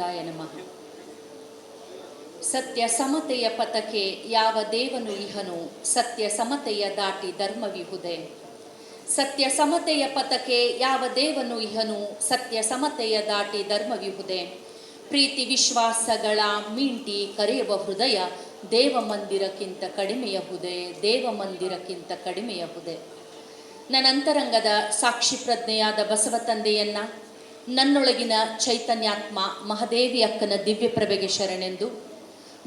ಗೋವಿಂದಾಯ ನಮಃ. ಸತ್ಯ ಸಮತೆಯ ಪಥಕ್ಕೆ ಯಾವ ದೇವನು ಇಹನು, ಸತ್ಯ ಸಮತೆಯ ದಾಟಿ ಧರ್ಮವಿಹುದೆ. ಸತ್ಯ ಸಮತೆಯ ಪಥಕ್ಕೆ ಯಾವ ದೇವನು ಇಹನು, ಸತ್ಯ ಸಮತೆಯ ದಾಟಿ ಧರ್ಮವಿಹುದೆ. ಪ್ರೀತಿ ವಿಶ್ವಾಸಗಳ ಮೀಂಟಿ ಕರೆಯುವ ಹೃದಯ ದೇವ ಮಂದಿರಕ್ಕಿಂತ ಕಡಿಮೆಯ ಹುದೆ ದೇವ ಮಂದಿರಕ್ಕಿಂತ ಕಡಿಮೆಯಹುದೆ. ನನ್ನ ಅಂತರಂಗದ ಸಾಕ್ಷಿ ಪ್ರಜ್ಞೆಯಾದ ಬಸವ ತಂದೆಯನ್ನ ನನ್ನೊಳಗಿನ ಚೈತನ್ಯಾತ್ಮ ಮಹದೇವಿ ಅಕ್ಕನ ದಿವ್ಯ ಪ್ರಭೆಗೆ ಶರಣೆಂದು,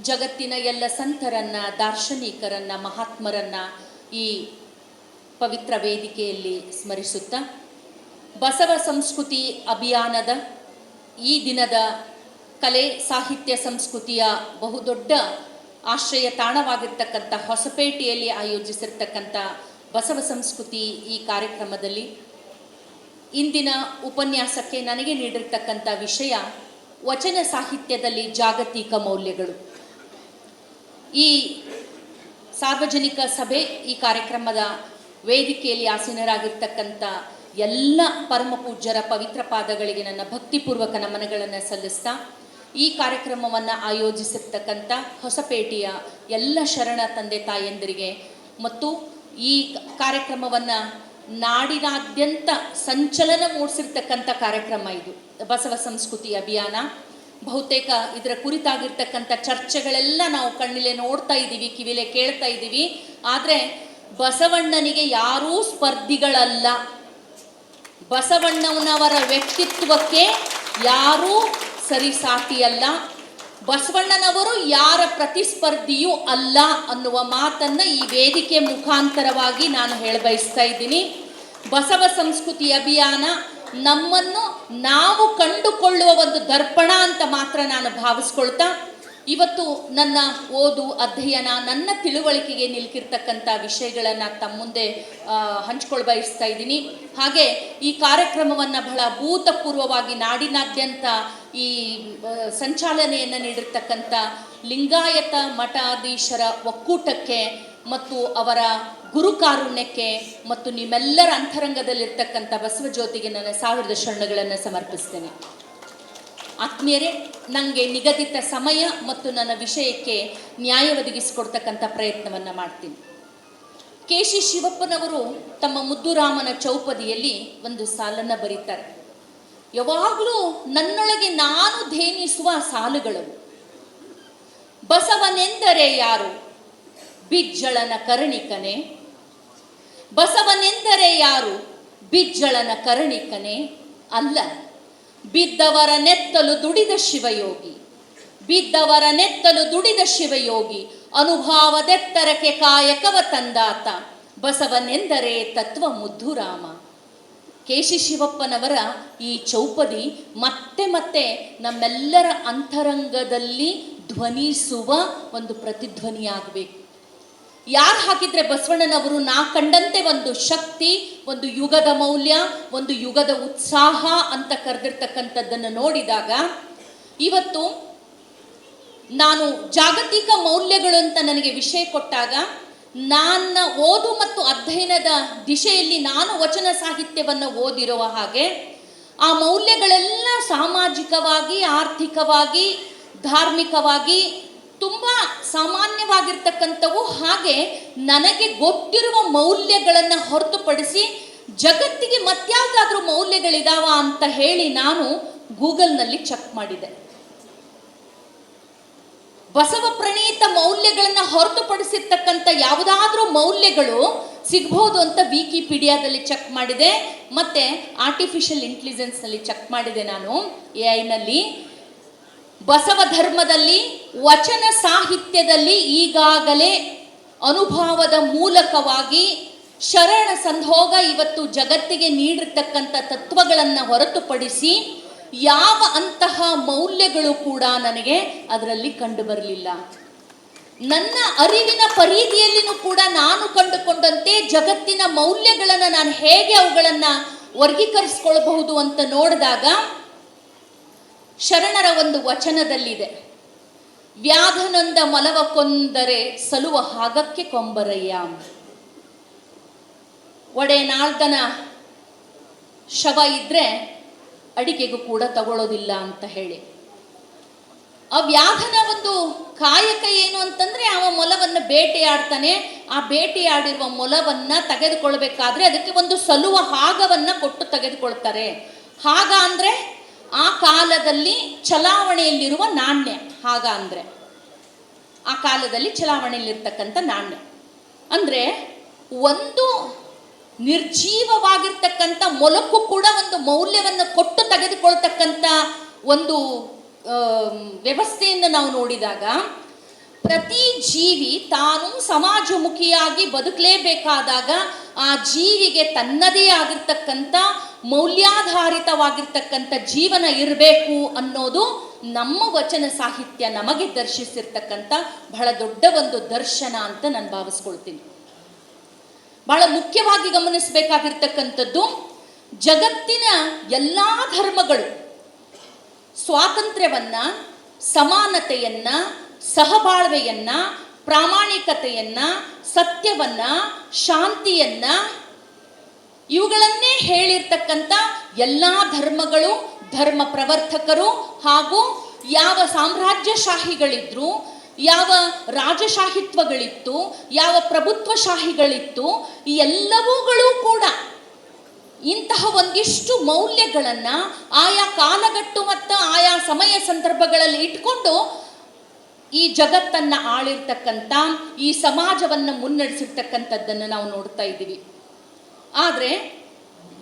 ಜಗತ್ತಿನ ಎಲ್ಲ ಸಂತರನ್ನ, ದಾರ್ಶನಿಕರನ್ನ, ಮಹಾತ್ಮರನ್ನ ಈ ಪವಿತ್ರ ವೇದಿಕೆಯಲ್ಲಿ ಸ್ಮರಿಸುತ್ತಾ, ಬಸವ ಸಂಸ್ಕೃತಿ ಅಭಿಯಾನದ ಈ ದಿನದ ಕಲೆ ಸಾಹಿತ್ಯ ಸಂಸ್ಕೃತಿಯ ಬಹುದೊಡ್ಡ ಆಶ್ರಯ ತಾಣವಾಗಿರ್ತಕ್ಕಂಥ ಹೊಸಪೇಟೆಯಲ್ಲಿ ಆಯೋಜಿಸಿರ್ತಕ್ಕಂಥ ಬಸವ ಸಂಸ್ಕೃತಿ ಈ ಕಾರ್ಯಕ್ರಮದಲ್ಲಿ ಇಂದಿನ ಉಪನ್ಯಾಸಕ್ಕೆ ನನಗೆ ನೀಡಿರ್ತಕ್ಕಂಥ ವಿಷಯ ವಚನ ಸಾಹಿತ್ಯದಲ್ಲಿ ಜಾಗತಿಕ ಮೌಲ್ಯಗಳು. ಈ ಸಾರ್ವಜನಿಕ ಸಭೆ, ಈ ಕಾರ್ಯಕ್ರಮದ ವೇದಿಕೆಯಲ್ಲಿ ಆಸೀನರಾಗಿರ್ತಕ್ಕಂಥ ಎಲ್ಲ ಪರಮ ಪೂಜ್ಯರ ಪವಿತ್ರ ಪಾದಗಳಿಗೆ ನನ್ನ ಭಕ್ತಿಪೂರ್ವಕ ನಮನಗಳನ್ನು ಸಲ್ಲಿಸ್ತಾ, ಈ ಕಾರ್ಯಕ್ರಮವನ್ನು ಆಯೋಜಿಸಿರ್ತಕ್ಕಂಥ ಹೊಸಪೇಟೆಯ ಎಲ್ಲ ಶರಣ ತಂದೆ ತಾಯಂದಿರಿಗೆ ಮತ್ತು ಈ ಕಾರ್ಯಕ್ರಮವನ್ನು ನಾಡಿನಾದ್ಯಂತ ಸಂಚಲನ ಮೂಡಿಸಿರ್ತಕ್ಕಂಥ ಕಾರ್ಯಕ್ರಮ ಇದು. ಬಸವ ಸಂಸ್ಕೃತಿ ಅಭಿಯಾನ, ಬಹುತೇಕ ಇದರ ಕುರಿತಾಗಿರ್ತಕ್ಕಂಥ ಚರ್ಚೆಗಳೆಲ್ಲ ನಾವು ಕಣ್ಣಿಲೆ ನೋಡ್ತಾ ಇದ್ದೀವಿ, ಕಿವಿಲೆ ಕೇಳ್ತಾ ಇದ್ದೀವಿ. ಆದರೆ ಬಸವಣ್ಣನಿಗೆ ಯಾರೂ ಸ್ಪರ್ಧಿಗಳಲ್ಲ. ಬಸವಣ್ಣನವರ ವ್ಯಕ್ತಿತ್ವಕ್ಕೆ ಯಾರೂ ಸರಿಸಾಟಿಯಲ್ಲ. ಬಸವಣ್ಣನವರು ಯಾರ ಪ್ರತಿಸ್ಪರ್ಧಿಯೂ ಅಲ್ಲ ಅನ್ನುವ ಮಾತನ್ನ ಈ ವೇದಿಕೆ ಮುಖಾಂತರವಾಗಿ ನಾನು ಹೇಳಬಯಸ್ತಾ ಇದ್ದೀನಿ. ಬಸವ ಸಂಸ್ಕೃತಿ ಅಭಿಯಾನ ನಮ್ಮನ್ನು ನಾವು ಕಂಡುಕೊಳ್ಳುವ ಒಂದು ದರ್ಪಣ ಅಂತ ಮಾತ್ರ ನಾನು ಭಾವಿಸ್ಕೊಳ್ತಾ ಇವತ್ತು ನನ್ನ ಓದು ಅಧ್ಯಯನ, ನನ್ನ ತಿಳುವಳಿಕೆಗೆ ನಿಲ್ಕಿರ್ತಕ್ಕಂಥ ವಿಷಯಗಳನ್ನು ತಮ್ಮ ಮುಂದೆ ಹಂಚ್ಕೊಳ್ ಬಯಸ್ತಾ ಇದ್ದೀನಿ. ಹಾಗೆ ಈ ಕಾರ್ಯಕ್ರಮವನ್ನು ಬಹಳ ಭೂತಪೂರ್ವವಾಗಿ ನಾಡಿನಾದ್ಯಂತ ಈ ಸಂಚಾಲನೆಯನ್ನು ನೀಡಿರ್ತಕ್ಕಂಥ ಲಿಂಗಾಯತ ಮಠಾಧೀಶರ ಒಕ್ಕೂಟಕ್ಕೆ ಮತ್ತು ಅವರ ಗುರುಕಾರುಣ್ಯಕ್ಕೆ ಮತ್ತು ನಿಮ್ಮೆಲ್ಲರ ಅಂತರಂಗದಲ್ಲಿರ್ತಕ್ಕಂಥ ಬಸವಜ್ಯೋತಿಗೆ ನನ್ನ ಸಾವಿರದ ಶರಣಗಳನ್ನು ಸಮರ್ಪಿಸ್ತೇನೆ. ಆತ್ಮೀಯರೇ ನನಗೆ ನಿಗದಿತ ಸಮಯ ಮತ್ತು ನನ್ನ ವಿಷಯಕ್ಕೆ ನ್ಯಾಯ ಒದಗಿಸಿಕೊಡ್ತಕ್ಕಂಥ ಪ್ರಯತ್ನವನ್ನು ಮಾಡ್ತೀನಿ. ಕೆ ಶಿ ಶಿವಪ್ಪನವರು ತಮ್ಮ ಮುದ್ದುರಾಮನ ಚೌಪದಿಯಲ್ಲಿ ಒಂದು ಸಾಲನ್ನು ಬರೀತಾರೆ. ಯಾವಾಗಲೂ ನನ್ನೊಳಗೆ ನಾನು ಧೇನಿಸುವ ಸಾಲುಗಳು. ಬಸವನೆಂದರೆ ಯಾರು? ಬಿಜ್ಜಳನ ಕರಣಿಕನೆ. ಬಸವನೆಂದರೆ ಯಾರು? ಬಿಜ್ಜಳನ ಕರಣಿಕನೆ ಅಲ್ಲ. ಬಿದ್ದವರ ನೆತ್ತಲು ದುಡಿದ ಶಿವಯೋಗಿ. ಬಿದ್ದವರ ನೆತ್ತಲು ದುಡಿದ ಶಿವಯೋಗಿ, ಅನುಭಾವದೆತ್ತರಕ್ಕೆ ಕಾಯಕವ ತಂದಾತ. ಬಸವನೆಂದರೆ ತತ್ವ ಮುದ್ದುರಾಮ. ಕೇಶಿ ಶಿವಪ್ಪನವರ ಈ ಚೌಪದಿ ಮತ್ತೆ ಮತ್ತೆ ನಮ್ಮೆಲ್ಲರ ಅಂತರಂಗದಲ್ಲಿ ಧ್ವನಿಸುವ ಒಂದು ಪ್ರತಿಧ್ವನಿಯಾಗಬೇಕು. ಯಾರು ಹಾಕಿದ್ರೆ ಬಸವಣ್ಣನವರು ನಾ ಕಂಡಂತೆ ಒಂದು ಶಕ್ತಿ, ಒಂದು ಯುಗದ ಮೌಲ್ಯ, ಒಂದು ಯುಗದ ಉತ್ಸಾಹ ಅಂತ ಕರೆದಿರ್ತಕ್ಕಂಥದ್ದನ್ನು ನೋಡಿದಾಗ ಇವತ್ತು ನಾನು ಜಾಗತಿಕ ಮೌಲ್ಯಗಳು ಅಂತ ನನಗೆ ವಿಷಯ ಕೊಟ್ಟಾಗ ನನ್ನ ಓದು ಮತ್ತು ಅಧ್ಯಯನದ ದಿಶೆಯಲ್ಲಿ ನಾನು ವಚನ ಸಾಹಿತ್ಯವನ್ನು ಓದಿರುವ ಹಾಗೆ ಆ ಮೌಲ್ಯಗಳೆಲ್ಲ ಸಾಮಾಜಿಕವಾಗಿ, ಆರ್ಥಿಕವಾಗಿ, ಧಾರ್ಮಿಕವಾಗಿ ತುಂಬ ಸಾಮಾನ್ಯವಾಗಿರ್ತಕ್ಕಂಥವು ಹಾಗೆ ನನಗೆ ಗೊತ್ತಿರುವ ಮೌಲ್ಯಗಳನ್ನು ಹೊರತುಪಡಿಸಿ ಜಗತ್ತಿಗೆ ಮತ್ಯಾವುದಾದ್ರೂ ಮೌಲ್ಯಗಳಿದಾವ ಅಂತ ಹೇಳಿ ನಾನು ಗೂಗಲ್ನಲ್ಲಿ ಚೆಕ್ ಮಾಡಿದೆ. ಬಸವ ಪ್ರಣೀತ ಮೌಲ್ಯಗಳನ್ನು ಹೊರತುಪಡಿಸಿರ್ತಕ್ಕಂಥ ಯಾವುದಾದ್ರೂ ಮೌಲ್ಯಗಳು ಸಿಗ್ಬೋದು ಅಂತ ವಿಕಿಪೀಡಿಯಾದಲ್ಲಿ ಚೆಕ್ ಮಾಡಿದೆ. ಮತ್ತೆ ಆರ್ಟಿಫಿಷಿಯಲ್ ಇಂಟೆಲಿಜೆನ್ಸ್ನಲ್ಲಿ ಚೆಕ್ ಮಾಡಿದೆ ನಾನು ಎ ಐನಲ್ಲಿ ಬಸವ ಧರ್ಮದಲ್ಲಿ, ವಚನ ಸಾಹಿತ್ಯದಲ್ಲಿ ಈಗಾಗಲೇ ಅನುಭವದ ಮೂಲಕವಾಗಿ ಶರಣ ಸಂಧೋಗ ಇವತ್ತು ಜಗತ್ತಿಗೆ ನೀಡಿರ್ತಕ್ಕಂಥ ತತ್ವಗಳನ್ನು ಹೊರತುಪಡಿಸಿ ಯಾವ ಅಂತಹ ಮೌಲ್ಯಗಳು ಕೂಡ ನನಗೆ ಅದರಲ್ಲಿ ಕಂಡು ಬರಲಿಲ್ಲ. ನನ್ನ ಅರಿವಿನ ಪರಿಧಿಯಲ್ಲಿನೂ ಕೂಡ ನಾನು ಕಂಡುಕೊಂಡಂತೆ ಜಗತ್ತಿನ ಮೌಲ್ಯಗಳನ್ನು ನಾನು ಹೇಗೆ ಅವುಗಳನ್ನು ವರ್ಗೀಕರಿಸ್ಕೊಳ್ಬಹುದು ಅಂತ ನೋಡಿದಾಗ ಶರಣರ ಒಂದು ವಚನದಲ್ಲಿದೆ. ವ್ಯಾಧನೊಂದ ಮಲವ ಕೊಂದರೆ ಸಲುವ ಹಾಗಕ್ಕೆ ಕೊಂಬರಯ್ಯ. ಒಡೆನಾಳ್ದನ ಶವ ಇದ್ರೆ ಅಡಿಕೆಗೂ ಕೂಡ ತಗೊಳ್ಳೋದಿಲ್ಲ ಅಂತ ಹೇಳಿ. ಆ ವ್ಯಾಧನ ಒಂದು ಕಾಯಕ ಏನು ಅಂತಂದ್ರೆ ಅವ ಮೊಲವನ್ನು ಬೇಟೆಯಾಡ್ತಾನೆ, ಆ ಬೇಟೆಯಾಡಿರುವ ಮೊಲವನ್ನ ತೆಗೆದುಕೊಳ್ಬೇಕಾದ್ರೆ ಅದಕ್ಕೆ ಒಂದು ಸಲುವ ಹಾಗವನ್ನ ಕೊಟ್ಟು ತೆಗೆದುಕೊಳ್ತಾರೆ. ಹಾಗ ಅಂದ್ರೆ ಆ ಕಾಲದಲ್ಲಿ ಚಲಾವಣೆಯಲ್ಲಿರುವ ನಾಣ್ಯ. ಹಾಗ ಅಂದ್ರೆ? ಆ ಕಾಲದಲ್ಲಿ ಚಲಾವಣೆಯಲ್ಲಿರ್ತಕ್ಕಂಥ ನಾಣ್ಯ. ಅಂದ್ರೆ ಒಂದು ನಿರ್ಜೀವವಾಗಿರ್ತಕ್ಕಂಥ ಮೊಲಕ್ಕೂ ಕೂಡ ಒಂದು ಮೌಲ್ಯವನ್ನು ಕೊಟ್ಟು ತೆಗೆದುಕೊಳ್ತಕ್ಕಂಥ ಒಂದು ವ್ಯವಸ್ಥೆಯನ್ನು ನಾವು ನೋಡಿದಾಗ ಪ್ರತಿ ಜೀವಿ ತಾನು ಸಮಾಜಮುಖಿಯಾಗಿ ಬದುಕಲೇಬೇಕಾದಾಗ ಆ ಜೀವಿಗೆ ತನ್ನದೇ ಆಗಿರ್ತಕ್ಕಂಥ ಮೌಲ್ಯಾಧಾರಿತವಾಗಿರ್ತಕ್ಕಂಥ ಜೀವನ ಇರಬೇಕು ಅನ್ನೋದು ನಮ್ಮ ವಚನ ಸಾಹಿತ್ಯ ನಮಗೆ ದರ್ಶಿಸಿರ್ತಕ್ಕಂಥ ಬಹಳ ದೊಡ್ಡ ಒಂದು ದರ್ಶನ ಅಂತ ನಾನು ಭಾವಿಸ್ಕೊಳ್ತೀನಿ. ಬಹಳ ಮುಖ್ಯವಾಗಿ ಗಮನಿಸಬೇಕಾಗಿರ್ತಕ್ಕಂಥದ್ದು ಜಗತ್ತಿನ ಎಲ್ಲ ಧರ್ಮಗಳು ಸ್ವಾತಂತ್ರ್ಯವನ್ನ, ಸಮಾನತೆಯನ್ನ, ಸಹಬಾಳ್ವೆಯನ್ನ, ಪ್ರಾಮಾಣಿಕತೆಯನ್ನ, ಸತ್ಯವನ್ನ, ಶಾಂತಿಯನ್ನ ಇವುಗಳನ್ನೇ ಹೇಳಿರ್ತಕ್ಕಂಥ ಎಲ್ಲ ಧರ್ಮಗಳು, ಧರ್ಮ ಪ್ರವರ್ತಕರು ಹಾಗೂ ಯಾವ ಸಾಮ್ರಾಜ್ಯಶಾಹಿಗಳಿದ್ರು, ಯಾವ ರಾಜಶಾಹಿತ್ವಗಳಿತ್ತು, ಯಾವ ಪ್ರಭುತ್ವಶಾಹಿಗಳಿತ್ತು, ಈ ಎಲ್ಲವುಗಳು ಕೂಡ ಇಂತಹ ಒಂದಿಷ್ಟು ಮೌಲ್ಯಗಳನ್ನ ಆಯಾ ಕಾಲಗಟ್ಟು ಮತ್ತು ಆಯಾ ಸಮಯ ಸಂದರ್ಭಗಳಲ್ಲಿ ಇಟ್ಕೊಂಡು ಈ ಜಗತ್ತನ್ನ ಆಳಿರ್ತಕ್ಕಂಥ, ಈ ಸಮಾಜವನ್ನ ಮುನ್ನಡೆಸಿರ್ತಕ್ಕಂಥದ್ದನ್ನು ನಾವು ನೋಡ್ತಾ ಇದ್ದೀವಿ. ಆದರೆ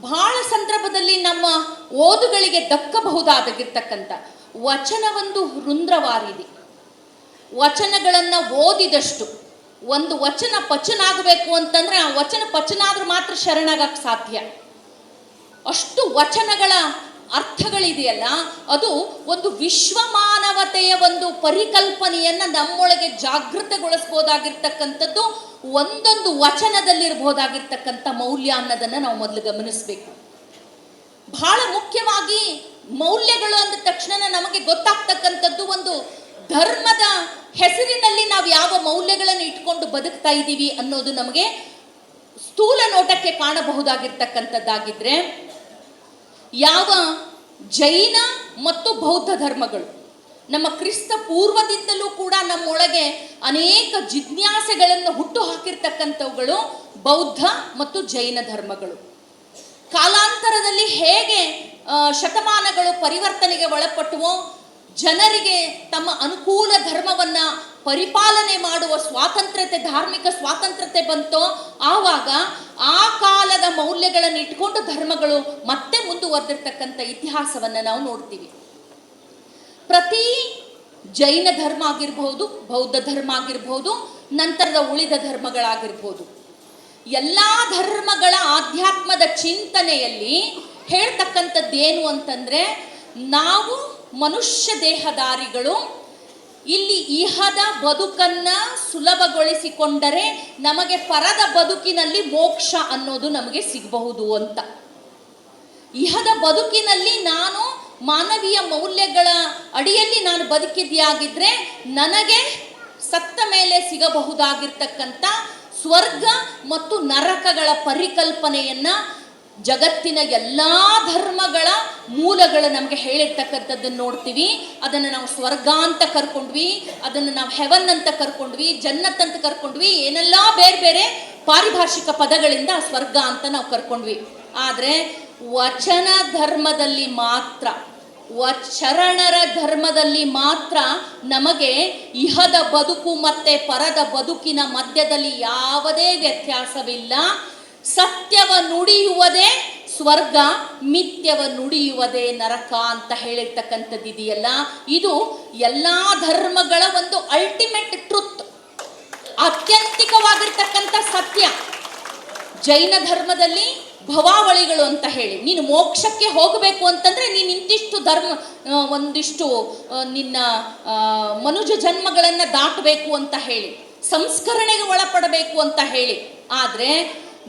ಬಹಳ ಸಂದರ್ಭದಲ್ಲಿ ನಮ್ಮ ಓದುಗಳಿಗೆ ದಕ್ಕಬಹುದಾಗಿರ್ತಕ್ಕಂಥ ವಚನ ಒಂದು ರುಂದ್ರವಾರಿದೆ. ವಚನಗಳನ್ನು ಓದಿದಷ್ಟು ಒಂದು ವಚನ ಪಚನ ಆಗಬೇಕು ಅಂತಂದ್ರೆ ಆ ವಚನ ಪಚನ ಆದ್ರೆ ಮಾತ್ರ ಶರಣಾಗಕ್ಕೆ ಸಾಧ್ಯ. ಅಷ್ಟು ವಚನಗಳ ಅರ್ಥಗಳಿದೆಯಲ್ಲ, ಅದು ಒಂದು ವಿಶ್ವಮಾನವತೆಯ ಒಂದು ಪರಿಕಲ್ಪನೆಯನ್ನು ನಮ್ಮೊಳಗೆ ಜಾಗೃತಗೊಳಿಸ್ಬೋದಾಗಿರ್ತಕ್ಕಂಥದ್ದು ಒಂದೊಂದು ವಚನದಲ್ಲಿರಬಹುದಾಗಿರ್ತಕ್ಕಂಥ ಮೌಲ್ಯ ಅನ್ನೋದನ್ನು ನಾವು ಮೊದಲು ಗಮನಿಸಬೇಕು. ಬಹಳ ಮುಖ್ಯವಾಗಿ ಮೌಲ್ಯಗಳು ಅಂದ ತಕ್ಷಣ ನಮಗೆ ಗೊತ್ತಾಗ್ತಕ್ಕಂಥದ್ದು ಒಂದು ಧರ್ಮದ ಹೆಸರಿನಲ್ಲಿ ನಾವು ಯಾವ ಮೌಲ್ಯಗಳನ್ನು ಇಟ್ಕೊಂಡು ಬದುಕ್ತಾ ಇದ್ದೀವಿ ಅನ್ನೋದು ನಮಗೆ ಸ್ಥೂಲ ನೋಟಕ್ಕೆ ಕಾಣಬಹುದಾಗಿರ್ತಕ್ಕಂಥದ್ದಾಗಿದ್ರೆ ಯಾವ ಜೈನ ಮತ್ತು ಬೌದ್ಧ ಧರ್ಮಗಳು. ನಮ್ಮ ಕ್ರಿಸ್ತ ಪೂರ್ವದಿಂದಲೂ ಕೂಡ ನಮ್ಮೊಳಗೆ ಅನೇಕ ಜಿಜ್ಞಾಸೆಗಳನ್ನು ಹುಟ್ಟು ಹಾಕಿರ್ತಕ್ಕಂಥವುಗಳು ಬೌದ್ಧ ಮತ್ತು ಜೈನ ಧರ್ಮಗಳು. ಕಾಲಾಂತರದಲ್ಲಿ ಹೇಗೆ ಶತಮಾನಗಳು ಪರಿವರ್ತನೆಗೆ ಒಳಪಟ್ಟುವೋ, ಜನರಿಗೆ ತಮ್ಮ ಅನುಕೂಲ ಧರ್ಮವನ್ನ ಪರಿಪಾಲನೆ ಮಾಡುವ ಸ್ವಾತಂತ್ರ್ಯತೆ, ಧಾರ್ಮಿಕ ಸ್ವಾತಂತ್ರ್ಯತೆ ಬಂತೋ, ಆವಾಗ ಆ ಕಾಲದ ಮೌಲ್ಯಗಳನ್ನು ಇಟ್ಕೊಂಡು ಧರ್ಮಗಳು ಮತ್ತೆ ಮುಂದುವರೆದಿರ್ತಕ್ಕಂಥ ಇತಿಹಾಸವನ್ನು ನಾವು ನೋಡ್ತೀವಿ. ಪ್ರತಿ ಜೈನ ಧರ್ಮ ಆಗಿರಬಹುದು ಬೌದ್ಧ ಧರ್ಮ ಆಗಿರಬಹುದು ನಂತರದ ಉಳಿದ ಧರ್ಮಗಳಾಗಿರ್ಬೋದು. ಎಲ್ಲ ಧರ್ಮಗಳ ಆಧ್ಯಾತ್ಮದ ಚಿಂತನೆಯಲ್ಲಿ ಹೇಳ್ತಕ್ಕಂಥದ್ದೇನು ಅಂತಂದ್ರೆ, ನಾವು ಮನುಷ್ಯ ದೇಹದಾರಿಗಳು, ಇಲ್ಲಿ ಇಹದ ಬದುಕನ್ನ ಸುಲಭಗೊಳಿಸಿಕೊಂಡರೆ ನಮಗೆ ಪರದ ಬದುಕಿನಲ್ಲಿ ಮೋಕ್ಷ ಅನ್ನೋದು ನಮಗೆ ಸಿಗಬಹುದು ಅಂತ. ಇಹದ ಬದುಕಿನಲ್ಲಿ ನಾನು ಮಾನವೀಯ ಮೌಲ್ಯಗಳ ಅಡಿಯಲ್ಲಿ ನಾನು ಬದುಕಿದ್ಯಾಗಿದ್ರೆ ನನಗೆ ಸತ್ತ ಮೇಲೆ ಸಿಗಬಹುದಾಗಿರ್ತಕ್ಕಂಥ ಸ್ವರ್ಗ ಮತ್ತು ನರಕಗಳ ಪರಿಕಲ್ಪನೆಯನ್ನ ಜಗತ್ತಿನ ಎಲ್ಲ ಧರ್ಮಗಳ ಮೂಲಗಳು ನಮಗೆ ಹೇಳಿರ್ತಕ್ಕಂಥದ್ದನ್ನು ನೋಡ್ತೀವಿ. ಅದನ್ನು ನಾವು ಸ್ವರ್ಗ ಅಂತ ಕರ್ಕೊಂಡ್ವಿ, ಅದನ್ನು ನಾವು ಹೆವನ್ ಅಂತ ಕರ್ಕೊಂಡ್ವಿ, ಜನ್ನತ್ ಅಂತ ಕರ್ಕೊಂಡ್ವಿ, ಏನೆಲ್ಲ ಬೇರೆ ಬೇರೆ ಪಾರಿಭಾಷಿಕ ಪದಗಳಿಂದ ಸ್ವರ್ಗ ಅಂತ ನಾವು ಕರ್ಕೊಂಡ್ವಿ. ಆದರೆ ವಚನ ಧರ್ಮದಲ್ಲಿ ಮಾತ್ರ ವಚರಣರ ಧರ್ಮದಲ್ಲಿ ಮಾತ್ರ ನಮಗೆ ಇಹದ ಬದುಕು ಮತ್ತೆ ಪರದ ಬದುಕಿನ ಮಧ್ಯದಲ್ಲಿ ಯಾವುದೇ ವ್ಯತ್ಯಾಸವಿಲ್ಲ. ಸತ್ಯವ ನುಡಿಯುವುದೇ, ಸ್ವರ್ಗ ಮಿಥ್ಯವ ನುಡಿಯುವುದೇ ನರಕ ಅಂತ ಹೇಳಿರ್ತಕ್ಕಂಥದ್ದು ಇದೆಯಲ್ಲ. ಇದು ಎಲ್ಲ ಧರ್ಮಗಳ ಒಂದು ಅಲ್ಟಿಮೇಟ್ ಟ್ರುತ್ ಆತ್ಯಂತಿಕವಾಗಿರ್ತಕ್ಕಂಥ ಸತ್ಯ. ಜೈನ ಧರ್ಮದಲ್ಲಿ ಭವಾವಳಿಗಳು ಅಂತ ಹೇಳಿ, ನೀನು ಮೋಕ್ಷಕ್ಕೆ ಹೋಗಬೇಕು ಅಂತಂದ್ರೆ ನೀನು ಇಂತಿಷ್ಟು ಧರ್ಮ ಒಂದಿಷ್ಟು ನಿನ್ನ ಮನುಜ ಜನ್ಮಗಳನ್ನು ದಾಟಬೇಕು ಅಂತ ಹೇಳಿ, ಸಂಸ್ಕರಣೆಗೆ ಒಳಪಡಬೇಕು ಅಂತ ಹೇಳಿ. ಆದರೆ